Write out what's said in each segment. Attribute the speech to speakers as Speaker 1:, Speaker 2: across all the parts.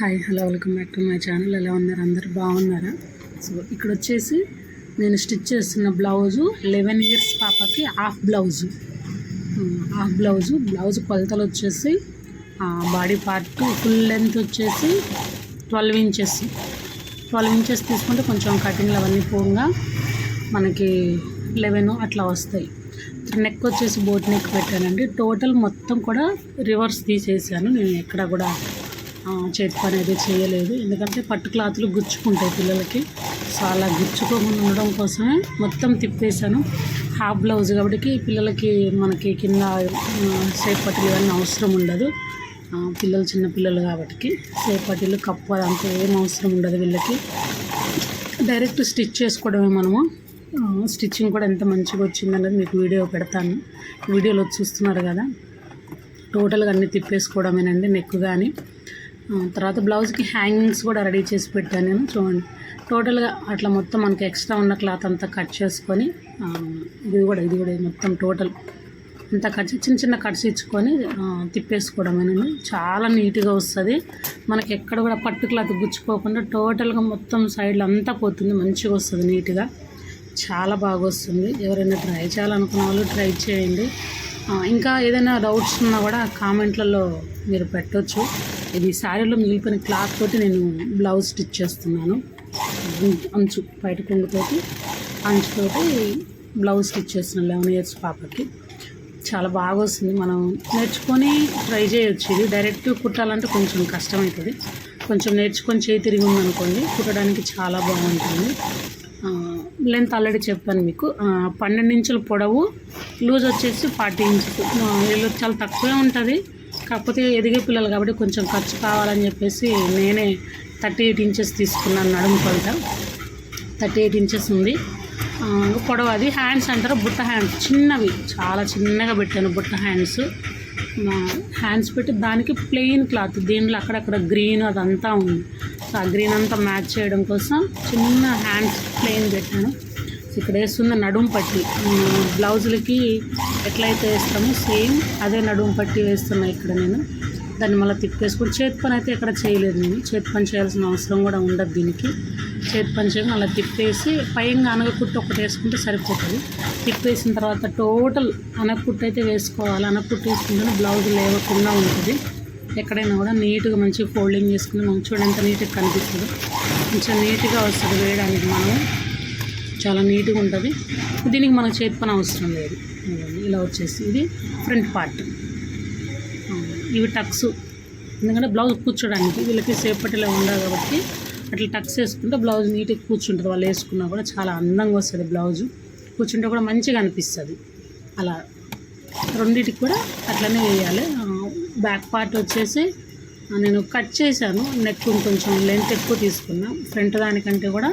Speaker 1: Hi hello welcome back to my channel ఎలా ఉన్నారు? అందరు బాగున్నారా? సో ఇక్కడ వచ్చేసి నేను స్టిచ్ చేస్తున్న బ్లౌజు లెవెన్ ఇయర్స్ పాపకి half blouse. Hmm, half blouse blouse కొలతలు వచ్చేసి బాడీ పార్ట్ ఫుల్ లెంత్ వచ్చేసి ట్వెల్వ్ ఇంచెస్ ట్వెల్వ్ ఇంచెస్ తీసుకుంటే కొంచెం కటింగ్లు అవన్నీ పోగా మనకి లెవెన్ అట్లా వస్తాయి. నెక్ వచ్చేసి బోట్ నెక్ పెట్టానండి. టోటల్ మొత్తం కూడా రివర్స్ తీసేసాను. నేను ఎక్కడ కూడా చేతి పని అయితే చేయలేదు. ఎందుకంటే పట్టు క్లాత్లు గుచ్చుకుంటాయి పిల్లలకి. సో అలా గుచ్చుకోకుండా ఉండడం కోసమే మొత్తం తిప్పేశాను. హాఫ్ బ్లౌజ్ కాబట్టి పిల్లలకి మనకి కింద సేఫ్ పట్టీలు ఇవన్నీ అవసరం ఉండదు. పిల్లలు చిన్న పిల్లలు కాబట్టి సేఫ్ పట్టీలు కప్పు అదంతా ఏం అవసరం ఉండదు వీళ్ళకి. డైరెక్ట్ స్టిచ్ చేసుకోవడమే మనము. స్టిచ్చింగ్ కూడా ఎంత మంచిగా వచ్చిందనేది మీకు వీడియో పెడతాను. వీడియోలో చూస్తున్నారు కదా. టోటల్గా అన్ని తిప్పేసుకోవడమేనండి నెక్ కానీ. తర్వాత బ్లౌజ్కి హ్యాంగింగ్స్ కూడా రెడీ చేసి పెట్టాను నేను. చూడండి. టోటల్గా అట్లా మొత్తం మనకి ఎక్స్ట్రా ఉన్న క్లాత్ అంతా కట్ చేసుకొని ఇది కూడా ఇది కూడా మొత్తం టోటల్ అంతా కట్ చిన్న చిన్న కట్స్ ఇచ్చుకొని ఆ, తిప్పేసుకోవడమేనండి చాలా నీట్గా వస్తుంది. మనకి ఎక్కడ కూడా పట్టు క్లాత్ గుచ్చుకోకుండా టోటల్గా మొత్తం సైడ్లో అంతా పోతుంది. మంచిగా వస్తుంది నీట్గా. చాలా బాగా వస్తుంది. ఎవరైనా ట్రై చేయాలనుకున్న వాళ్ళు ట్రై చేయండి. ఇంకా ఏదైనా డౌట్స్ ఉన్నా కూడా కామెంట్లలో మీరు పెట్టవచ్చు ఇది శారీలో మిగిలిపోయిన క్లాత్ తోటి నేను బ్లౌజ్ స్టిచ్ చేస్తున్నాను. అంచు బయట కొంగుతోటి అంచుతోటి బ్లౌజ్ స్టిచ్ చేస్తున్నాను లెవెన్ ఇయర్స్ పాపకి. చాలా బాగా వస్తుంది. మనం నేర్చుకొని ట్రై చేయొచ్చు. ఇది డైరెక్ట్ కుట్టాలంటే కొంచెం కష్టమవుతుంది. కొంచెం నేర్చుకొని చేయి తిరిగి ఉందనుకోండి కుట్టడానికి చాలా బాగుంటుంది. లెంత్ ఆల్రెడీ చెప్పాను మీకు. పన్నెండు ఇంచుల పొడవు లూజ్ వచ్చేసి ఫార్టీ ఇంచులు వీళ్ళు చాలా తక్కువే ఉంటుంది. కాకపోతే ఎదిగే పిల్లలు కాబట్టి కొంచెం ఖర్చు కావాలని చెప్పేసి నేనే థర్టీ ఎయిట్ ఇంచెస్ తీసుకున్నాను నడుము కొలత. థర్టీ ఎయిట్ ఇంచెస్ ఉంది. పొడవు అది. హ్యాండ్స్ అంటారు? బుట్ట హ్యాండ్స్. చిన్నవి. చాలా చిన్నగా పెట్టాను బుట్ట హ్యాండ్స్. హ్యాండ్స్ పెట్టి దానికి ప్లెయిన్ క్లాత్ దీనిలో అక్కడక్కడ గ్రీన్ అదంతా ఉంది. సో ఆ గ్రీన్ అంతా మ్యాచ్ చేయడం కోసం చిన్న హ్యాండ్స్ ప్లెయిన్ పెట్టాను. ఇక్కడ వేస్తున్న నడుం పట్టి. బ్లౌజులకి ఎట్లయితే వేస్తామో సేమ్ అదే నడుం పట్టి వేస్తున్నా ఇక్కడ నేను. దాన్ని మళ్ళీ తిప్పేసుకుని చేతి పని అయితే ఎక్కడ చేయలేదు నేను. చేతి పని చేయాల్సిన అవసరం కూడా ఉండదు దీనికి. చేతి పని చేయడం అలా తిప్పేసి పైన అనగకుట్టు ఒకటి వేసుకుంటే సరిపోతుంది. తిప్పేసిన తర్వాత టోటల్ అనగకుట్టు అయితే వేసుకోవాలి. అనగకుట్టు వేసుకుంటేనే బ్లౌజ్ లేవకుండా ఉంటుంది. ఎక్కడైనా కూడా నీట్గా మంచిగా ఫోల్డింగ్ చేసుకుని మనం చూడంత నీట్గా కనిపిస్తుంది. కొంచెం నీట్గా వస్తుంది వేయడానికి మనం చాలా నీట్గా ఉంటుంది. దీనికి మనకు చేతి పని అవసరం లేదు. ఇలా వచ్చేసి ఇది ఫ్రంట్ పార్ట్. ఇవి టక్స్. ఎందుకంటే బ్లౌజ్ కూర్చోడానికి వీళ్ళకి సేపటిలో ఉండదు కాబట్టి అట్లా టక్స్ వేసుకుంటే బ్లౌజ్ నీట్గా కూర్చుంటుంది. వాళ్ళు వేసుకున్నా కూడా చాలా అందంగా వస్తుంది బ్లౌజు. కూర్చుంటే కూడా మంచిగా అనిపిస్తుంది. అలా రెండింటికి కూడా అట్లనే వేయాలి. బ్యాక్ పార్ట్ వచ్చేసి నేను కట్ చేశాను. నెక్ కొంచెం లెంత్ ఎక్కువ తీసుకున్నా. ఫ్రంట్ దానికంటే కూడా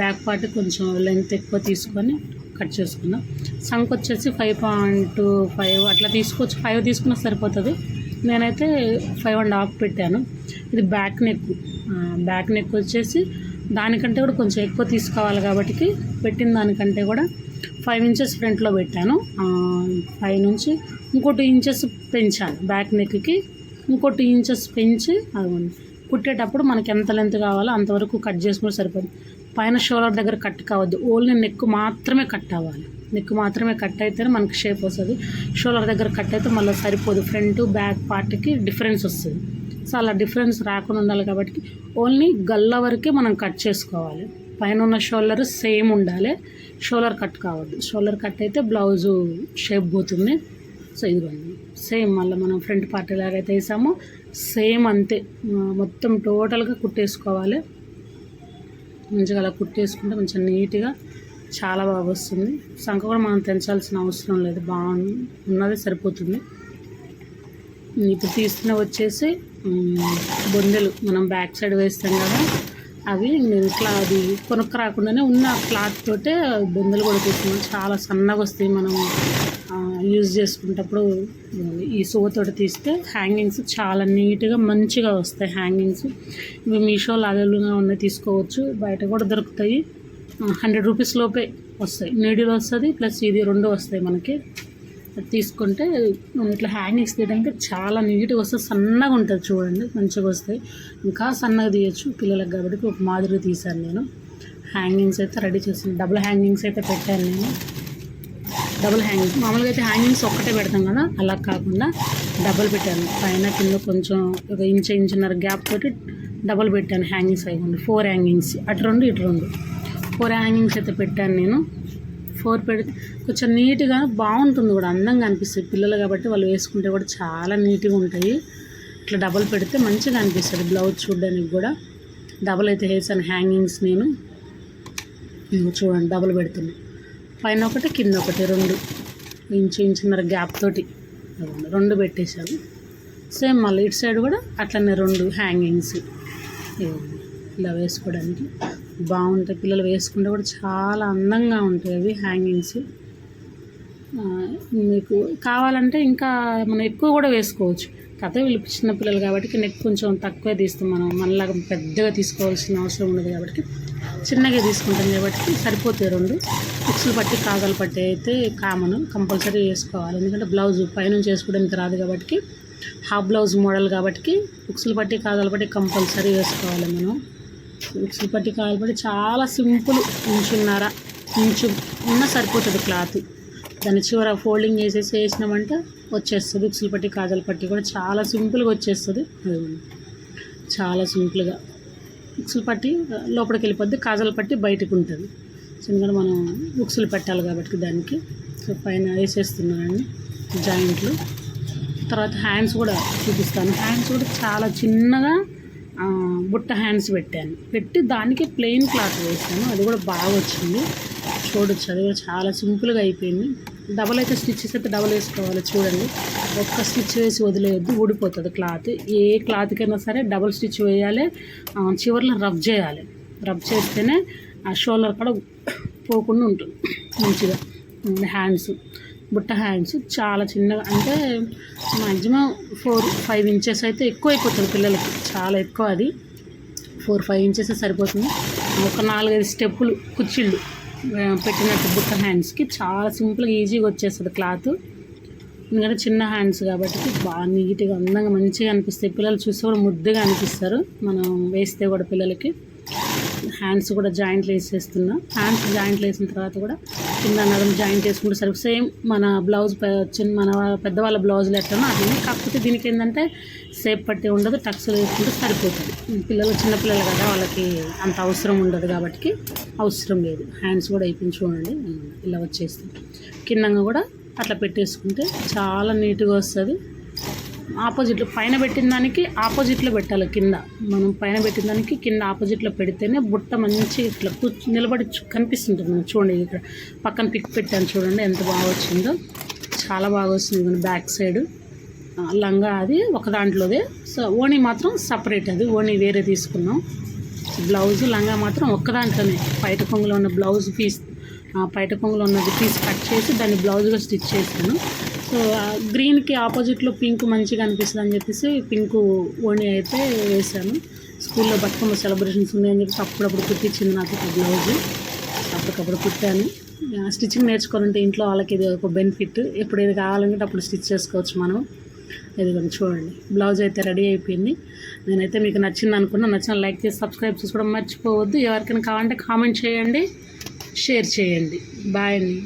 Speaker 1: బ్యాక్ పార్ట్ కొంచెం లెంత్ ఎక్కువ తీసుకొని కట్ చేసుకున్నాం. సంక్ వచ్చేసి ఫైవ్ పాయింట్ ఫైవ్ అట్లా తీసుకోవచ్చు. ఫైవ్ తీసుకున్నా సరిపోతుంది. నేనైతే ఫైవ్ అండ్ హాఫ్ పెట్టాను. ఇది బ్యాక్ నెక్ బ్యాక్ నెక్ వచ్చేసి దానికంటే కూడా కొంచెం ఎక్కువ తీసుకోవాలి కాబట్టి పెట్టిన దానికంటే కూడా ఫైవ్ ఇంచెస్ ఫ్రంట్లో పెట్టాను. ఫైవ్ నుంచి ఇంకో టూ ఇంచెస్ పెంచాను బ్యాక్ నెక్కి ఇంకో టూ ఇంచెస్ పెంచి అదిగోండి. కుట్టేటప్పుడు మనకి ఎంత లెంత్ కావాలో అంతవరకు కట్ చేసుకుంటే సరిపోతుంది. పైన షోలర్ దగ్గర కట్ కావద్దు. ఓన్లీ నెక్ మాత్రమే కట్ అవ్వాలి. నెక్ మాత్రమే కట్ అయితేనే మనకి షేప్ వస్తుంది. షోల్డర్ దగ్గర కట్ అయితే మళ్ళీ సరిపోదు. ఫ్రంట్ బ్యాక్ పార్ట్కి డిఫరెన్స్ వస్తుంది. సో అలా డిఫరెన్స్ రాకుండా ఉండాలి కాబట్టి ఓన్లీ గల్ల వరకే మనం కట్ చేసుకోవాలి. పైన ఉన్న షోల్డర్ సేమ్ ఉండాలి. షోల్డర్ కట్ కావద్దు. షోల్డర్ కట్ అయితే బ్లౌజు షేప్ పోతుంది. సో ఇదిగోండి. సేమ్ మళ్ళీ మనం ఫ్రంట్ పార్ట్ ఎలాగైతే వేసామో సేమ్ అంతే. మొత్తం టోటల్గా కుట్టేసుకోవాలి. మంచిగా అలా కుట్టేసుకుంటే కొంచెం నీట్గా చాలా బాగా వస్తుంది. సంఖ కూడా మనం తెంచాల్సిన అవసరం లేదు. బాగుంది. ఉన్నది సరిపోతుంది. ఇప్పుడు తీసుకున్న వచ్చేసి బొందెలు. మనం బ్యాక్ సైడ్ వేస్తాం కదా అవి నేను ఇట్లా అది కొనుక్క రాకుండానే ఉన్న క్లాత్ తోటే బొందెలు కూడా చాలా సన్నగా వస్తాయి. మనం యూజ్ చేసుకునేటప్పుడు ఈ సోతోటి తీస్తే హ్యాంగింగ్స్ చాలా నీట్గా మంచిగా వస్తాయి హ్యాంగింగ్స్. ఇవి మీషోలో అవైలబుల్గా ఉన్నాయి. తీసుకోవచ్చు. బయట కూడా దొరుకుతాయి. హండ్రెడ్ రూపీస్ లోపే వస్తాయి. నీడిల్ వస్తుంది ప్లస్ ఇది రెండు వస్తాయి మనకి. తీసుకుంటే ఇట్లా హ్యాంగింగ్స్ తీయడానికి చాలా నీట్గా వస్తుంది సన్నగా ఉంటుంది చూడండి మంచిగా వస్తాయి. ఇంకా సన్నగా తీయచ్చు పిల్లలకు కాబట్టి ఒక మాదిరి తీశాను నేను. హ్యాంగింగ్స్ అయితే రెడీ చేసాను డబుల్ హ్యాంగింగ్స్ అయితే పెట్టాను నేను. డబుల్ హ్యాంగింగ్స్ మామూలుగా అయితే హ్యాంగింగ్స్ ఒక్కటే పెడతాం కదా అలా కాకుండా డబుల్ పెట్టాను. పైన కింద కొంచెం ఒక ఇంచు ఇంచున్నర గ్యాప్ తోటి డబుల్ పెట్టాను హ్యాంగింగ్స్ అయ్యండి ఫోర్ హ్యాంగింగ్స్ అటు రెండు ఇటు రెండు. ఫోర్ హ్యాంగింగ్స్ అయితే పెట్టాను నేను. ఫోర్ పెడితే కొంచెం నీట్గా బాగుంటుంది కూడా అందంగా అనిపిస్తుంది. పిల్లలు కాబట్టి వాళ్ళు వేసుకుంటే కూడా చాలా నీట్గా ఉంటాయి. ఇట్లా డబల్ పెడితే మంచిగా అనిపిస్తుంది బ్లౌజ్ చూడడానికి కూడా. డబల్ అయితే వేసాను హ్యాంగింగ్స్ నేను. చూడండి డబల్ పెడుతున్నాను పైన ఒకటి కింద ఒకటి రెండు. ఇంచు ఇంచున్నర గ్యాప్ తోటి. రెండు పెట్టేశాను. సేమ్ మళ్ళీ ఇటు సైడ్ కూడా అట్లనే రెండు హ్యాంగింగ్స్. ఇలా వేసుకోవడానికి. బాగుంటాయి పిల్లలు వేసుకుంటే కూడా చాలా అందంగా ఉంటాయి అవి హ్యాంగింగ్స్ మీకు కావాలంటే ఇంకా మనం ఎక్కువ కూడా వేసుకోవచ్చు. కథ వీళ్ళు చిన్న పిల్లలు కాబట్టి నెక్ కొంచెం తక్కువే తీస్తాం మనం. మనలాగా పెద్దగా తీసుకోవాల్సిన అవసరం ఉండదు కాబట్టి చిన్నగా తీసుకుంటాం కాబట్టి సరిపోతాయి రెండు. పిక్సులు పట్టి కాగలు పట్టి అయితే కామన్ కంపల్సరీ వేసుకోవాలి. ఎందుకంటే బ్లౌజ్ పైనుంచి వేసుకోవడానికి రాదు కాబట్టి హాఫ్ బ్లౌజ్ మోడల్ కాబట్టి పిక్సులు పట్టి కాగలు పట్టి కంపల్సరీ వేసుకోవాలి మనం. ఫిక్స్లు పట్టి కాజాలు పట్టి చాలా సింపుల్ ఇంచున్నర ఇంచు ఉన్న సరిపోతుంది క్లాత్. దాని చివర ఫోల్డింగ్ చేసేసి వేసినామంటే వచ్చేస్తుంది. ఉక్సులు పట్టి కాజల పట్టి కూడా చాలా సింపుల్గా వచ్చేస్తుంది. చాలా సింపుల్గా. ఉక్సులు పట్టి లోపలికి వెళ్ళిపోద్ది. కాజల పట్టి బయటకు ఉంటుంది. ఎందుకంటే మనం ఉక్సులు పెట్టాలి కాబట్టి దానికి. సో పైన వేసేస్తున్నానండి జాయింట్లు. తర్వాత హ్యాండ్స్ కూడా చూపిస్తాను. హ్యాండ్స్ కూడా చాలా చిన్నగా బుట్ట హ్యాండ్స్ పెట్టాను. పెట్టి దానికి ప్లెయిన్ క్లాత్ వేసాను అది కూడా బాగా వచ్చింది. చూడొచ్చు అది కూడా చాలా సింపుల్గా అయిపోయింది. డబల్ అయితే స్టిచ్చెస్ అయితే డబల్ వేసుకోవాలి చూడండి. ఒక్క స్టిచ్ వేసి వదిలేయద్దు ఊడిపోతుంది క్లాత్. ఏ క్లాత్కైనా సరే డబల్ స్టిచ్ వేయాలి. చివరిలో చివర్లో రబ్ చేయాలి. రబ్ చేస్తేనే ఆ షోల్డర్ కూడా పోకుండా ఉంటుంది. మంచిగా. హ్యాండ్స్. బుట్ట హ్యాండ్స్ చాలా చిన్నగా అంటే మ్యాక్సిమం ఫోర్ ఫైవ్ ఇంచెస్ అయితే ఎక్కువ అయిపోతుంది పిల్లలకి. చాలా ఎక్కువ అది. ఫోర్ ఫైవ్ ఇంచెస్ సరిపోతుంది. ఒక నాలుగైదు స్టెప్పులు కుచ్చిళ్ళు పెట్టినట్టు బుట్ట హ్యాండ్స్కి. చాలా సింపుల్గా ఈజీగా వచ్చేస్తుంది క్లాత్. ఎందుకంటే చిన్న హ్యాండ్స్ కాబట్టి బాగా నీట్గా అందంగా మంచిగా అనిపిస్తాయి. పిల్లలు చూస్తే కూడా ముద్దుగా అనిపిస్తారు. మనం వేస్తే కూడా పిల్లలకి. హ్యాండ్స్ కూడా జాయింట్లు వేసేస్తున్నా హ్యాండ్స్ జాయింట్లు వేసిన తర్వాత కూడా కింద నడుం జాయింట్ వేసుకుంటే సరే సేమ్ మన బ్లౌజ్ చిన్న మన పెద్దవాళ్ళ బ్లౌజులు ఎట్లనో అట్లనే. కాకపోతే దీనికి ఏంటంటే సేప్ పట్టి ఉండదు టక్స్లు వేసుకుంటే సరిపోతుంది. పిల్లలు చిన్నపిల్లలు కదా వాళ్ళకి అంత అవసరం ఉండదు కాబట్టి అవసరం లేదు. హ్యాండ్స్ కూడా అయిపోయింది చూడండి ఇలా వచ్చేస్తుంది. కిందంగా కూడా అట్లా పెట్టేసుకుంటే చాలా నీట్గా వస్తుంది. ఆపోజిట్లో పైన పెట్టిన దానికి ఆపోజిట్లో పెట్టాలి కింద. మనం పైన పెట్టిన దానికి కింద ఆపోజిట్లో పెడితేనే బుట్ట మంచి ఇట్లా కూర్చు నిలబడి కనిపిస్తుంటుంది మనం చూడండి ఇక్కడ. పక్కన పిక్ పెట్టాను చూడండి ఎంత బాగా వచ్చిందో. చాలా బాగా వస్తుంది మన బ్యాక్ సైడ్. లంగా అది ఒక దాంట్లోదే. సో ఓణి మాత్రం సపరేట్ అది. ఓణి వేరే తీసుకున్నాం. బ్లౌజ్ లంగా మాత్రం ఒక్కదాంట్లోనే పైట కొంగులో ఉన్న బ్లౌజ్ పీస్ పైట కొంగులో ఉన్నది పీస్ కట్ చేసి దాన్ని బ్లౌజ్గా స్టిచ్ చేశాను. సో గ్రీన్కి ఆపోజిట్లో పింక్ మంచిగా అనిపిస్తుంది అని చెప్పేసి పింక్ ఓణి అయితే వేశాను. స్కూల్లో బతుకమ్మ సెలబ్రేషన్స్ ఉన్నాయని చెప్పేసి అప్పుడప్పుడు కుట్టించింది నాకు ఒక బ్లౌజ్. అప్పటికప్పుడు కుట్టాను. స్టిచ్చింగ్ నేర్చుకోవాలంటే ఇంట్లో వాళ్ళకి ఇది ఒక బెనిఫిట్. ఎప్పుడు ఏది కావాలంటే అప్పుడు స్టిచ్ చేసుకోవచ్చు మనం. ఇది కొంచెం చూడండి. బ్లౌజ్ అయితే రెడీ అయిపోయింది. నేనైతే మీకు నచ్చింది అనుకున్నా. నచ్చిన లైక్ చేసి సబ్స్క్రైబ్ చేసుకోవడం మర్చిపోవద్దు. ఎవరికైనా కావాలంటే కామెంట్ చేయండి. షేర్ చేయండి. బాయ్ అండి.